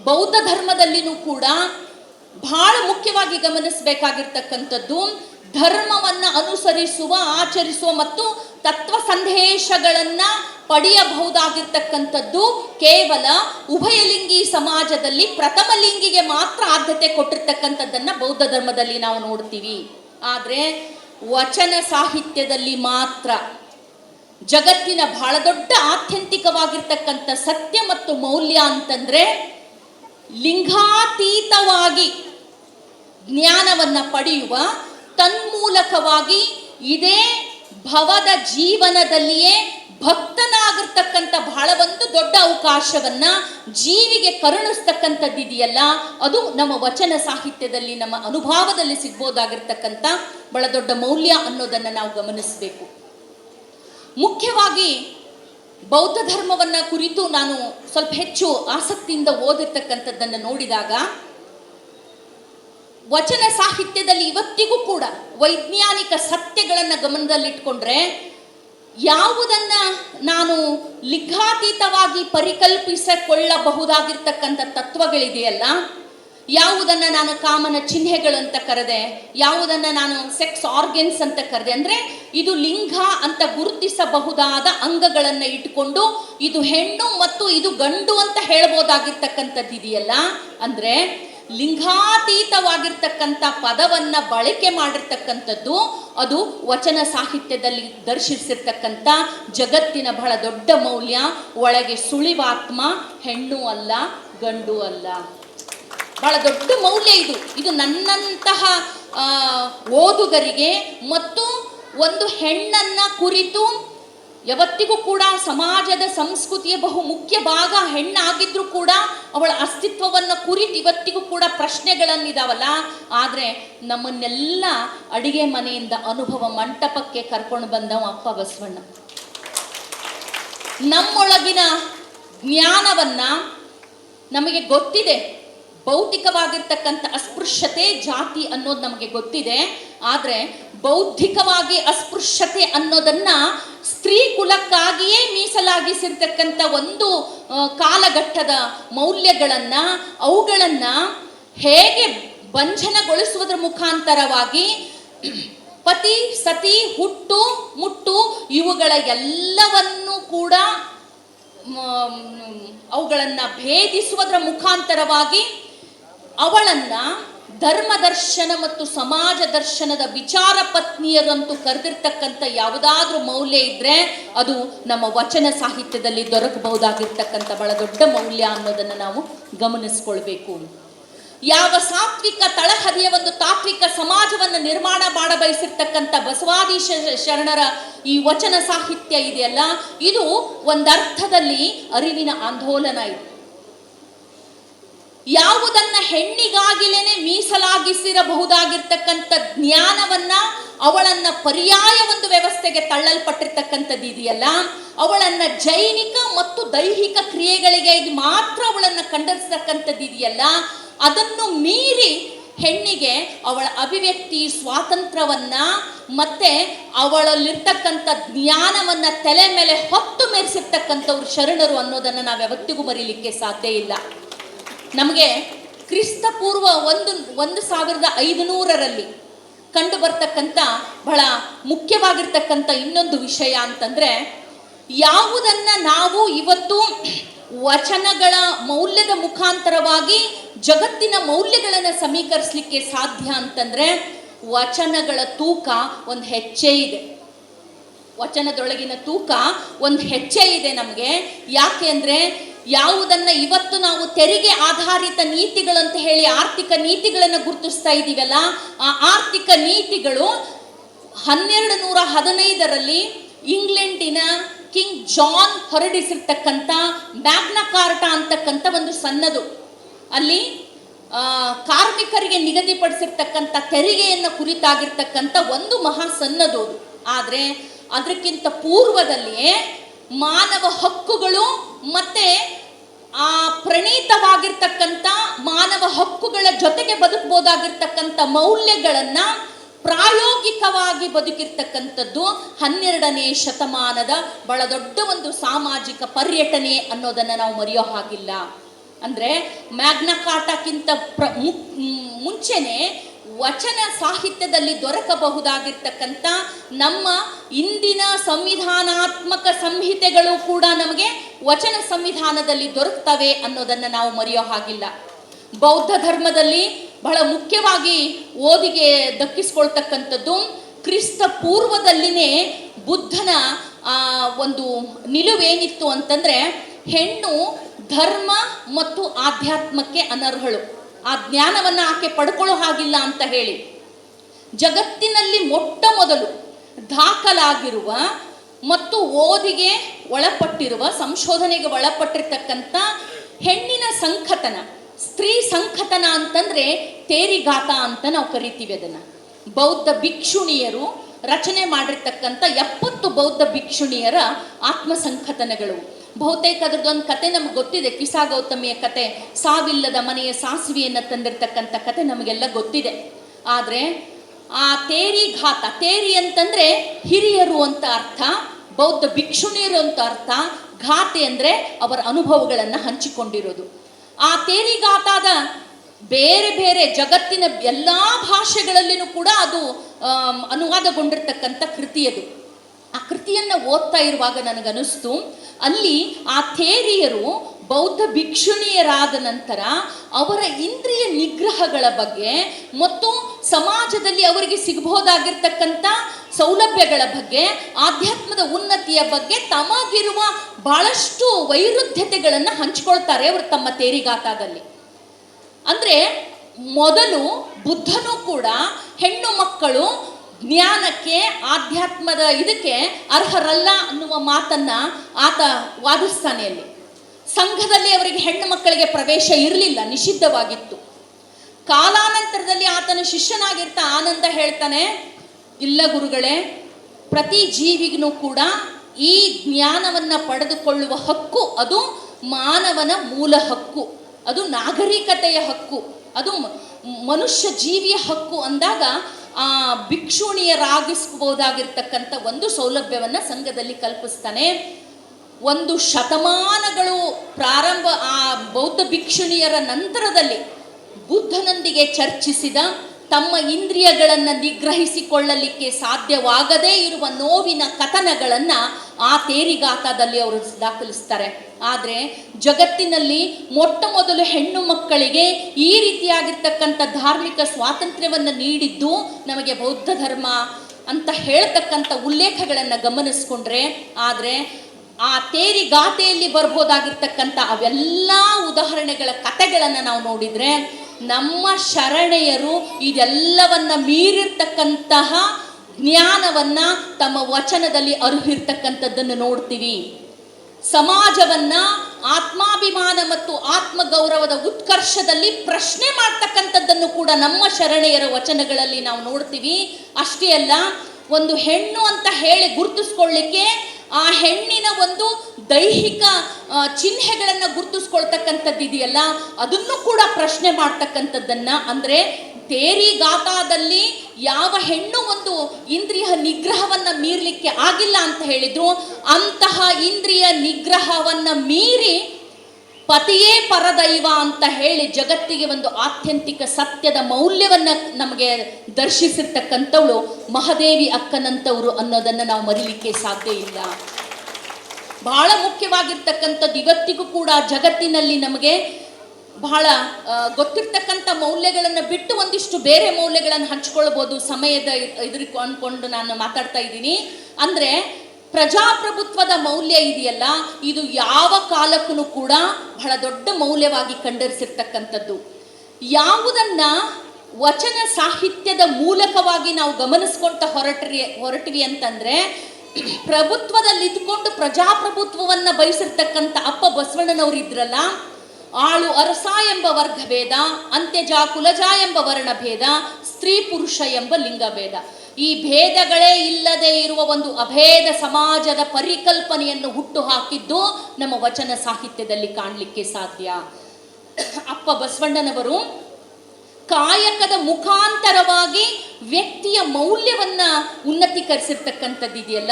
ಬೌದ್ಧ ಧರ್ಮದಲ್ಲಿನೂ ಕೂಡ ಬಹಳ ಮುಖ್ಯವಾಗಿ ಗಮನಿಸಬೇಕಾಗಿರ್ತಕ್ಕಂಥದ್ದು ಧರ್ಮವನ್ನ ಅನುಸರಿಸುವ, ಆಚರಿಸುವ ಮತ್ತು ತತ್ವ ಸಂದೇಶಗಳನ್ನು ಪಡೆಯಬಹುದಾಗಿರ್ತಕ್ಕಂಥದ್ದು ಕೇವಲ ಉಭಯಲಿಂಗಿ ಸಮಾಜದಲ್ಲಿ ಪ್ರಥಮ ಲಿಂಗಿಗೆ ಮಾತ್ರ ಆದ್ಯತೆ ಕೊಟ್ಟಿರ್ತಕ್ಕಂಥದ್ದನ್ನ ಬೌದ್ಧ ಧರ್ಮದಲ್ಲಿ ನಾವು ನೋಡ್ತೀವಿ. ಆದರೆ ವಚನ ಸಾಹಿತ್ಯದಲ್ಲಿ ಮಾತ್ರ ಜಗತ್ತಿನ ಬಹಳ ದೊಡ್ಡ ಆತ್ಯಂತಿಕವಾಗಿರ್ತಕ್ಕಂಥ ಸತ್ಯ ಮತ್ತು ಮೌಲ್ಯ ಅಂತಂದ್ರೆ ಲಿಂಗಾತೀತವಾಗಿ ಜ್ಞಾನವನ್ನ ಪಡೆಯುವ ತನ್ಮೂಲಕವಾಗಿ ಇದೇ ಭವದ ಜೀವನದಲ್ಲಿಯೇ ಭಕ್ತನಾಗಿರ್ತಕ್ಕಂಥ ಬಹಳ ಒಂದು ದೊಡ್ಡ ಅವಕಾಶವನ್ನ ಜೀವಿಗೆ ಕರುಣಿಸ್ತಕ್ಕಂಥದ್ದಿದೆಯಲ್ಲ, ಅದು ನಮ್ಮ ವಚನ ಸಾಹಿತ್ಯದಲ್ಲಿ, ನಮ್ಮ ಅನುಭವದಲ್ಲಿ ಸಿಗ್ಬೋದಾಗಿರ್ತಕ್ಕಂಥ ಬಹಳ ದೊಡ್ಡ ಮೌಲ್ಯ ಅನ್ನೋದನ್ನ ನಾವು ಗಮನಿಸಬೇಕು. ಮುಖ್ಯವಾಗಿ ಬೌದ್ಧ ಧರ್ಮವನ್ನ ಕುರಿತು ನಾನು ಸ್ವಲ್ಪ ಹೆಚ್ಚು ಆಸಕ್ತಿಯಿಂದ ಓದಿರ್ತಕ್ಕಂಥದ್ದನ್ನು ನೋಡಿದಾಗ ವಚನ ಸಾಹಿತ್ಯದಲ್ಲಿ ಇವತ್ತಿಗೂ ಕೂಡ ವೈಜ್ಞಾನಿಕ ಸತ್ಯಗಳನ್ನು ಗಮನದಲ್ಲಿಟ್ಕೊಂಡ್ರೆ ಯಾವುದನ್ನ ನಾನು ಲಿಖಾತೀತವಾಗಿ ಪರಿಕಲ್ಪಿಸಿಕೊಳ್ಳಬಹುದಾಗಿರ್ತಕ್ಕಂಥ ತತ್ವಗಳಿದೆಯಲ್ಲ, ಯಾವುದನ್ನು ನಾನು ಕಾಮನ ಚಿಹ್ನೆಗಳು ಅಂತ ಕರೆದೆ, ಯಾವುದನ್ನು ನಾನು ಸೆಕ್ಸ್ ಆರ್ಗನ್ಸ್ ಅಂತ ಕರೆದೆ, ಅಂದರೆ ಇದು ಲಿಂಗ ಅಂತ ಗುರುತಿಸಬಹುದಾದ ಅಂಗಗಳನ್ನು ಇಟ್ಕೊಂಡು ಇದು ಹೆಣ್ಣು ಮತ್ತು ಇದು ಗಂಡು ಅಂತ ಹೇಳ್ಬೋದಾಗಿರ್ತಕ್ಕಂಥದ್ದು ಇದೆಯಲ್ಲ ಅಂದ್ರೆ ಲಿಂಗಾತೀತವಾಗಿರ್ತಕ್ಕಂಥ ಪದವನ್ನು ಬಳಕೆ ಮಾಡಿರ್ತಕ್ಕಂಥದ್ದು, ಅದು ವಚನ ಸಾಹಿತ್ಯದಲ್ಲಿ ದರ್ಶಿಸಿರ್ತಕ್ಕಂಥ ಜಗತ್ತಿನ ಬಹಳ ದೊಡ್ಡ ಮೌಲ್ಯ. ಒಳಗೆ ಸುಳಿವಾತ್ಮ, ಹೆಣ್ಣು ಅಲ್ಲ, ಗಂಡು ಅಲ್ಲ. ಬಹಳ ದೊಡ್ಡ ಮೌಲ್ಯ ಇದು. ಇದು ನನ್ನಂತಹ ಓದುಗರಿಗೆ ಮತ್ತು ಒಂದು ಹೆಣ್ಣನ್ನ ಕುರಿತು ಯಾವತ್ತಿಗೂ ಕೂಡ ಸಮಾಜದ ಸಂಸ್ಕೃತಿಯ ಬಹು ಮುಖ್ಯ ಭಾಗ ಹೆಣ್ಣಾಗಿದ್ರೂ ಕೂಡ ಅವಳ ಅಸ್ತಿತ್ವವನ್ನು ಕುರಿತು ಇವತ್ತಿಗೂ ಕೂಡ ಪ್ರಶ್ನೆಗಳನ್ನಿದಾವಲ್ಲ? ಆದರೆ ನಮ್ಮನ್ನೆಲ್ಲ ಅಡಿಗೆ ಮನೆಯಿಂದ ಅನುಭವ ಮಂಟಪಕ್ಕೆ ಕರ್ಕೊಂಡು ಬಂದವ ಅಪ್ಪ ಬಸವಣ್ಣ. ನಮ್ಮೊಳಗಿನ ಜ್ಞಾನವನ್ನ ನಮಗೆ ಗೊತ್ತಿದೆ. ಭೌತಿಕವಾಗಿರ್ತಕ್ಕಂಥ ಅಸ್ಪೃಶ್ಯತೆ ಜಾತಿ ಅನ್ನೋದು ನಮಗೆ ಗೊತ್ತಿದೆ. ಆದರೆ ಬೌದ್ಧಿಕವಾಗಿ ಅಸ್ಪೃಶ್ಯತೆ ಅನ್ನೋದನ್ನ ಸ್ತ್ರೀ ಕುಲಕ್ಕಾಗಿಯೇ ಮೀಸಲಾಗಿಸಿರ್ತಕ್ಕಂಥ ಒಂದು ಕಾಲಘಟ್ಟದ ಮೌಲ್ಯಗಳನ್ನ, ಅವುಗಳನ್ನ ಹೇಗೆ ಬಂಧನಗೊಳಿಸುವುದರ ಮುಖಾಂತರವಾಗಿ ಪತಿ, ಸತಿ, ಹುಟ್ಟು, ಮುಟ್ಟು ಇವುಗಳ ಎಲ್ಲವನ್ನೂ ಕೂಡ ಅವುಗಳನ್ನು ಭೇದಿಸುವುದರ ಮುಖಾಂತರವಾಗಿ ಅವಳನ್ನ ಧರ್ಮ ದರ್ಶನ ಮತ್ತು ಸಮಾಜ ದರ್ಶನದ ವಿಚಾರ ಪತ್ನಿಯರಂತೂ ಕರೆದಿರ್ತಕ್ಕಂಥ ಯಾವುದಾದ್ರೂ ಮೌಲ್ಯ ಇದ್ರೆ ಅದು ನಮ್ಮ ವಚನ ಸಾಹಿತ್ಯದಲ್ಲಿ ದೊರಕಬಹುದಾಗಿರ್ತಕ್ಕಂಥ ಬಹಳ ದೊಡ್ಡ ಮೌಲ್ಯ ಅನ್ನೋದನ್ನು ನಾವು ಗಮನಿಸ್ಕೊಳ್ಬೇಕು. ಯಾವ ಸಾತ್ವಿಕ ತಳಹದಿಯ ಒಂದು ತಾತ್ವಿಕ ಸಮಾಜವನ್ನು ನಿರ್ಮಾಣ ಮಾಡ ಬಯಸಿರ್ತಕ್ಕಂಥ ಬಸವಾದಿ ಶರಣರ ಈ ವಚನ ಸಾಹಿತ್ಯ ಇದೆಯಲ್ಲ? ಇದು ಒಂದರ್ಥದಲ್ಲಿ ಅರಿವಿನ ಆಂದೋಲನ ಇದೆ ಯಾವುದನ್ನ ಹೆಣ್ಣಿಗಾಗಿಲೇನೆ ಮೀಸಲಾಗಿಸಿರಬಹುದಾಗಿರ್ತಕ್ಕಂಥ ಜ್ಞಾನವನ್ನ ಅವಳನ್ನ ಪರ್ಯಾಯ ಒಂದು ವ್ಯವಸ್ಥೆಗೆ ತಳ್ಳಲ್ಪಟ್ಟಿರ್ತಕ್ಕಂಥದ್ದು ಇದೆಯಲ್ಲ ಅವಳನ್ನ ಜೈನಿಕ ಮತ್ತು ದೈಹಿಕ ಕ್ರಿಯೆಗಳಿಗೆ ಮಾತ್ರ ಅವಳನ್ನ ಕಂಡರಿಸತಕ್ಕಂಥದ್ದು ಇದೆಯಲ್ಲ ಅದನ್ನು ಮೀರಿ ಹೆಣ್ಣಿಗೆ ಅವಳ ಅಭಿವ್ಯಕ್ತಿ, ಸ್ವಾತಂತ್ರ್ಯವನ್ನ ಮತ್ತೆ ಅವಳಲ್ಲಿರ್ತಕ್ಕಂಥ ಜ್ಞಾನವನ್ನ ತಲೆ ಮೇಲೆ ಹೊತ್ತು ಮೆರೆಸಿರ್ತಕ್ಕಂಥವ್ರು ಶರಣರು ಅನ್ನೋದನ್ನ ನಾವು ಯಾವತ್ತಿಗೂ ಮರೀಲಿಕ್ಕೆ ಸಾಧ್ಯ ಇಲ್ಲ. ನಮಗೆ ಕ್ರಿಸ್ತ ಪೂರ್ವ ಒಂದು ಒಂದು ಸಾವಿರದ ಐದುನೂರರಲ್ಲಿ ಕಂಡು ಬರ್ತಕ್ಕಂಥ ಬಹಳ ಮುಖ್ಯವಾಗಿರ್ತಕ್ಕಂಥ ಇನ್ನೊಂದು ವಿಷಯ ಅಂತಂದರೆ, ಯಾವುದನ್ನು ನಾವು ಇವತ್ತು ವಚನಗಳ ಮೌಲ್ಯದ ಮುಖಾಂತರವಾಗಿ ಜಗತ್ತಿನ ಮೌಲ್ಯಗಳನ್ನು ಸಮೀಕರಿಸಲಿಕ್ಕೆ ಸಾಧ್ಯ ಅಂತಂದರೆ, ವಚನಗಳ ತೂಕ ಒಂದು ಹೆಚ್ಚೇ ಇದೆ. ವಚನದೊಳಗಿನ ತೂಕ ಒಂದು ಹೆಚ್ಚೆ ಇದೆ ನಮಗೆ. ಯಾಕೆ ಅಂದರೆ ಯಾವುದನ್ನ ಇವತ್ತು ನಾವು ತೆರಿಗೆ ಆಧಾರಿತ ನೀತಿಗಳಂತ ಹೇಳಿ ಆರ್ಥಿಕ ನೀತಿಗಳನ್ನು ಗುರುತಿಸ್ತಾ ಇದ್ದೀವಲ್ಲ, ಆ ಆರ್ಥಿಕ ನೀತಿಗಳು ಹನ್ನೆರಡು ನೂರ ಹದಿನೈದರಲ್ಲಿ ಇಂಗ್ಲೆಂಡಿನ ಕಿಂಗ್ ಜಾನ್ ಹೊರಡಿಸಿರ್ತಕ್ಕಂಥ ಮ್ಯಾಗ್ನಾ ಕಾರ್ಟ ಅಂತಕ್ಕಂಥ ಒಂದು ಸನ್ನದು. ಅಲ್ಲಿ ಕಾರ್ಮಿಕರಿಗೆ ನಿಗದಿಪಡಿಸಿರ್ತಕ್ಕಂಥ ತೆರಿಗೆಯನ್ನು ಕುರಿತಾಗಿರ್ತಕ್ಕಂಥ ಒಂದು ಮಹಾ ಸನ್ನದು ಆದರೆ, ಅದಕ್ಕಿಂತ ಪೂರ್ವದಲ್ಲಿಯೇ ಮಾನವ ಹಕ್ಕುಗಳು ಮತ್ತೆ ಆ ಪ್ರಣೀತವಾಗಿರ್ತಕ್ಕಂಥ ಮಾನವ ಹಕ್ಕುಗಳ ಜೊತೆಗೆ ಬದುಕಬಹುದಾಗಿರ್ತಕ್ಕಂಥ ಮೌಲ್ಯಗಳನ್ನ ಪ್ರಾಯೋಗಿಕವಾಗಿ ಬದುಕಿರ್ತಕ್ಕಂಥದ್ದು ಹನ್ನೆರಡನೇ ಶತಮಾನದ ಬಹಳ ದೊಡ್ಡ ಒಂದು ಸಾಮಾಜಿಕ ಪರ್ಯಟನೆ ಅನ್ನೋದನ್ನ ನಾವು ಮರೆಯೋ ಹಾಗಿಲ್ಲ. ಅಂದ್ರೆ ಮ್ಯಾಗ್ನಕಾಟಕ್ಕಿಂತ ಪ್ರ ಮುಂಚೆನೆ ವಚನ ಸಾಹಿತ್ಯದಲ್ಲಿ ದೊರಕಬಹುದಾಗಿರ್ತಕ್ಕಂಥ ನಮ್ಮ ಇಂದಿನ ಸಂವಿಧಾನಾತ್ಮಕ ಸಂಹಿತೆಗಳು ಕೂಡ ನಮಗೆ ವಚನ ಸಂವಿಧಾನದಲ್ಲಿ ದೊರಕ್ತವೆ ಅನ್ನೋದನ್ನು ನಾವು ಮರೆಯೋ ಹಾಗಿಲ್ಲ. ಬೌದ್ಧ ಧರ್ಮದಲ್ಲಿ ಬಹಳ ಮುಖ್ಯವಾಗಿ ಓದಿಗೆ ದಕ್ಕಿಸ್ಕೊಳ್ತಕ್ಕಂಥದ್ದು ಕ್ರಿಸ್ತ ಪೂರ್ವದಲ್ಲಿನೇ ಬುದ್ಧನ ಒಂದು ನಿಲುವೇನಿತ್ತು ಅಂತಂದರೆ ಹೆಣ್ಣು ಧರ್ಮ ಮತ್ತು ಆಧ್ಯಾತ್ಮಕ್ಕೆ ಅನರ್ಹಳು. ಆ ಜ್ಞಾನವನ್ನು ಆಕೆ ಪಡ್ಕೊಳ್ಳೋ ಹಾಗಿಲ್ಲ ಅಂತ ಹೇಳಿ ಜಗತ್ತಿನಲ್ಲಿ ಮೊಟ್ಟ ಮೊದಲು ದಾಖಲಾಗಿರುವ ಮತ್ತು ಓದಿಗೆ ಒಳಪಟ್ಟಿರುವ, ಸಂಶೋಧನೆಗೆ ಒಳಪಟ್ಟಿರ್ತಕ್ಕಂಥ ಹೆಣ್ಣಿನ ಸಂಖತನ ಸ್ತ್ರೀ ಸಂಖತನ ಅಂತಂದ್ರೆ ತೇರಿಗಾತ ಅಂತ ನಾವು ಕರಿತೀವಿ ಅದನ್ನ. ಬೌದ್ಧ ಭಿಕ್ಷುಣಿಯರು ರಚನೆ ಮಾಡಿರ್ತಕ್ಕಂಥ ಎಪ್ಪತ್ತು ಬೌದ್ಧ ಭಿಕ್ಷುಣಿಯರ ಆತ್ಮ ಸಂಖತನಗಳು ಬಹುತೇಕ ಅದ್ರದ್ದೊಂದು ಕತೆ ನಮ್ಗೆ ಗೊತ್ತಿದೆ ಕಿಸಾ ಗೌತಮಿಯ ಕತೆ, ಸಾವಿಲ್ಲದ ಮನೆಯ ಸಾಸಿವೆಯನ್ನು ತಂದಿರ್ತಕ್ಕಂಥ ಕತೆ ನಮಗೆಲ್ಲ ಗೊತ್ತಿದೆ. ಆದರೆ ಆ ತೇರಿ ಘಾತ, ತೇರಿ ಅಂತಂದ್ರೆ ಹಿರಿಯರು ಅಂತ ಅರ್ಥ, ಬೌದ್ಧ ಭಿಕ್ಷುಣಿಯರು ಅಂತ ಅರ್ಥ, ಘಾತೆ ಅಂದ್ರೆ ಅವರ ಅನುಭವಗಳನ್ನು ಹಂಚಿಕೊಂಡಿರೋದು. ಆ ತೇರಿ ಘಾತಾದ ಬೇರೆ ಬೇರೆ ಜಗತ್ತಿನ ಎಲ್ಲ ಭಾಷೆಗಳಲ್ಲಿನೂ ಕೂಡ ಅದು ಅನುವಾದಗೊಂಡಿರ್ತಕ್ಕಂಥ ಕೃತಿ ಅದು. ಆ ಕೃತಿಯನ್ನು ಓದ್ತಾ ಇರುವಾಗ ನನಗನಿಸ್ತು ಅಲ್ಲಿ ಆ ಥೇರಿಯರು ಬೌದ್ಧ ಭಿಕ್ಷುಣಿಯರಾದ ನಂತರ ಅವರ ಇಂದ್ರಿಯ ನಿಗ್ರಹಗಳ ಬಗ್ಗೆ ಮತ್ತು ಸಮಾಜದಲ್ಲಿ ಅವರಿಗೆ ಸಿಗಬಹುದಾಗಿರ್ತಕ್ಕಂಥ ಸೌಲಭ್ಯಗಳ ಬಗ್ಗೆ, ಆಧ್ಯಾತ್ಮದ ಉನ್ನತಿಯ ಬಗ್ಗೆ ತಮಗಿರುವ ಬಹಳಷ್ಟು ವೈರುಧ್ಯತೆಗಳನ್ನು ಹಂಚಿಕೊಳ್ತಾರೆ ಅವರು ತಮ್ಮ ತೇರಿಗಾತಾದಲ್ಲಿ. ಅಂದರೆ ಮೊದಲು ಬುದ್ಧನೂ ಕೂಡ ಹೆಣ್ಣು ಮಕ್ಕಳು ಜ್ಞಾನಕ್ಕೆ, ಆಧ್ಯಾತ್ಮದ ಇದಕ್ಕೆ ಅರ್ಹರಲ್ಲ ಅನ್ನುವ ಮಾತನ್ನ ಆತ ವಾದಿಸ್ತಾನೆ ಅಲ್ಲಿ. ಸಂಘದಲ್ಲಿ ಅವರಿಗೆ ಹೆಣ್ಣು ಮಕ್ಕಳಿಗೆ ಪ್ರವೇಶ ಇರಲಿಲ್ಲ, ನಿಷಿದ್ಧವಾಗಿತ್ತು. ಕಾಲಾನಂತರದಲ್ಲಿ ಆತನ ಶಿಷ್ಯನಾಗಿರ್ತಾ ಆನಂದ ಹೇಳ್ತಾನೆ, ಇಲ್ಲ ಗುರುಗಳೇ, ಪ್ರತಿ ಜೀವಿಗೂ ಕೂಡ ಈ ಜ್ಞಾನವನ್ನ ಪಡೆದುಕೊಳ್ಳುವ ಹಕ್ಕು, ಅದು ಮಾನವನ ಮೂಲ ಹಕ್ಕು, ಅದು ನಾಗರಿಕತೆಯ ಹಕ್ಕು, ಅದು ಮನುಷ್ಯ ಜೀವಿಯ ಹಕ್ಕು ಅಂದಾಗ ಆ ಭಿಕ್ಷುಣಿಯರಾಗಿಸಬಹುದಾಗಿರ್ತಕ್ಕಂಥ ಒಂದು ಸೌಲಭ್ಯವನ್ನು ಸಂಘದಲ್ಲಿ ಕಲ್ಪಿಸ್ತಾನೆ. ಒಂದು ಶತಮಾನಗಳು ಪ್ರಾರಂಭ ಆ ಬೌದ್ಧ ಭಿಕ್ಷುಣಿಯರ ನಂತರದಲ್ಲಿ ಬುದ್ಧನೊಂದಿಗೆ ಚರ್ಚಿಸಿದ, ತಮ್ಮ ಇಂದ್ರಿಯಗಳನ್ನು ನಿಗ್ರಹಿಸಿಕೊಳ್ಳಲಿಕ್ಕೆ ಸಾಧ್ಯವಾಗದೇ ಇರುವ ನೋವಿನ ಕಥನಗಳನ್ನು ಆ ತೇರಿಗಾತದಲ್ಲಿ ಅವರು ದಾಖಲಿಸ್ತಾರೆ. ಆದರೆ ಜಗತ್ತಿನಲ್ಲಿ ಮೊಟ್ಟ ಮೊದಲು ಹೆಣ್ಣು ಮಕ್ಕಳಿಗೆ ಈ ರೀತಿಯಾಗಿರ್ತಕ್ಕಂಥ ಧಾರ್ಮಿಕ ಸ್ವಾತಂತ್ರ್ಯವನ್ನು ನೀಡಿದ್ದು ನಮಗೆ ಬೌದ್ಧ ಧರ್ಮ ಅಂತ ಹೇಳ್ತಕ್ಕಂಥ ಉಲ್ಲೇಖಗಳನ್ನು ಗಮನಿಸ್ಕೊಂಡ್ರೆ, ಆದರೆ ಆ ತೇರಿ ಗಾಥೆಯಲ್ಲಿ ಬರ್ಬೋದಾಗಿರ್ತಕ್ಕಂಥ ಅವೆಲ್ಲ ಉದಾಹರಣೆಗಳ ಕಥೆಗಳನ್ನು ನಾವು ನೋಡಿದರೆ ನಮ್ಮ ಶರಣೆಯರು ಇದೆಲ್ಲವನ್ನ ಮೀರಿರ್ತಕ್ಕಂತಹ ಜ್ಞಾನವನ್ನು ತಮ್ಮ ವಚನದಲ್ಲಿ ಅರುಹಿರ್ತಕ್ಕಂಥದ್ದನ್ನು ನೋಡ್ತೀವಿ. ಸಮಾಜವನ್ನ ಆತ್ಮಾಭಿಮಾನ ಮತ್ತು ಆತ್ಮಗೌರವದ ಉತ್ಕರ್ಷದಲ್ಲಿ ಪ್ರಶ್ನೆ ಮಾಡ್ತಕ್ಕಂಥದ್ದನ್ನು ಕೂಡ ನಮ್ಮ ಶರಣೆಯರ ವಚನಗಳಲ್ಲಿ ನಾವು ನೋಡ್ತೀವಿ. ಅಷ್ಟೇ ಅಲ್ಲ, ಒಂದು ಹೆಣ್ಣು ಅಂತ ಹೇಳಿ ಗುರುತಿಸ್ಕೊಳ್ಳಿಕ್ಕೆ ಆ ಹೆಣ್ಣಿನ ಒಂದು ದೈಹಿಕ ಚಿಹ್ನೆಗಳನ್ನು ಗುರುತಿಸ್ಕೊಳ್ತಕ್ಕಂಥದ್ದು ಇದೆಯಲ್ಲ, ಅದನ್ನು ಕೂಡ ಪ್ರಶ್ನೆ ಮಾಡ್ತಕ್ಕಂಥದ್ದನ್ನ ಅಂದ್ರೆ ತೇರಿ ಗಾತಾದಲ್ಲಿ ಯಾವ ಹೆಣ್ಣು ಒಂದು ಇಂದ್ರಿಯ ನಿಗ್ರಹವನ್ನ ಮೀರಲಿಕ್ಕೆ ಆಗಿಲ್ಲ ಅಂತ ಹೇಳಿದ್ರು, ಅಂತಹ ಇಂದ್ರಿಯ ನಿಗ್ರಹವನ್ನ ಮೀರಿ ಪತಿಯೇ ಪರದೈವ ಅಂತ ಹೇಳಿ ಜಗತ್ತಿಗೆ ಒಂದು ಆತ್ಯಂತಿಕ ಸತ್ಯದ ಮೌಲ್ಯವನ್ನ ನಮಗೆ ದರ್ಶಿಸಿರ್ತಕ್ಕಂಥವಳು ಮಹಾದೇವಿ ಅಕ್ಕನಂತವರು ಅನ್ನೋದನ್ನ ನಾವು ಮರಿಲಿಕ್ಕೆ ಸಾಧ್ಯ ಇಲ್ಲ. ಬಹಳ ಮುಖ್ಯವಾಗಿರ್ತಕ್ಕಂಥದ್ದು ಇವತ್ತಿಗೂ ಕೂಡ ಜಗತ್ತಿನಲ್ಲಿ ನಮಗೆ ಬಹಳ ಗೊತ್ತಿರ್ತಕ್ಕಂಥ ಮೌಲ್ಯಗಳನ್ನು ಬಿಟ್ಟು ಒಂದಿಷ್ಟು ಬೇರೆ ಮೌಲ್ಯಗಳನ್ನು ಹಂಚ್ಕೊಳ್ಬೋದು ಸಮಯದ ಇದ್ರ ಅನ್ಕೊಂಡು ನಾನು ಮಾತಾಡ್ತಾ ಇದ್ದೀನಿ. ಅಂದರೆ ಪ್ರಜಾಪ್ರಭುತ್ವದ ಮೌಲ್ಯ ಇದೆಯಲ್ಲ, ಇದು ಯಾವ ಕಾಲಕ್ಕೂ ಕೂಡ ಬಹಳ ದೊಡ್ಡ ಮೌಲ್ಯವಾಗಿ ಕಂಡರಿಸಿರ್ತಕ್ಕಂಥದ್ದು. ಯಾವುದನ್ನ ವಚನ ಸಾಹಿತ್ಯದ ಮೂಲಕವಾಗಿ ನಾವು ಗಮನಿಸ್ಕೊಂತ ಹೊರಟ್ರಿ, ಹೊರಟ್ವಿ ಅಂತಂದ್ರೆ ಪ್ರಭುತ್ವದಲ್ಲಿ ಇದ್ಕೊಂಡು ಪ್ರಜಾಪ್ರಭುತ್ವವನ್ನ ಬಯಸಿರ್ತಕ್ಕಂಥ ಅಪ್ಪ ಬಸವಣ್ಣನವರು ಇದ್ರಲ್ಲ ಆಳು ಅರಸ ಎಂಬ ವರ್ಗಭೇದ, ಅಂತ್ಯಜ ಕುಲಜ ಎಂಬ ವರ್ಣಭೇದ, ಸ್ತ್ರೀ ಪುರುಷ ಎಂಬ ಲಿಂಗಭೇದ. ಈ ಭೇದಗಳೇ ಇಲ್ಲದೆ ಇರುವ ಒಂದು ಅಭೇದ ಸಮಾಜದ ಪರಿಕಲ್ಪನೆಯನ್ನು ಹುಟ್ಟು ಹಾಕಿದ್ದು ನಮ್ಮ ವಚನ ಸಾಹಿತ್ಯದಲ್ಲಿ ಕಾಣಲಿಕ್ಕೆ ಸಾಧ್ಯ. ಅಪ್ಪ ಬಸವಣ್ಣನವರು ಕಾಯಕದ ಮುಖಾಂತರವಾಗಿ ವ್ಯಕ್ತಿಯ ಮೌಲ್ಯವನ್ನ ಉನ್ನತೀಕರಿಸಿರ್ತಕ್ಕಂಥದ್ದು ಇದೆಯಲ್ಲ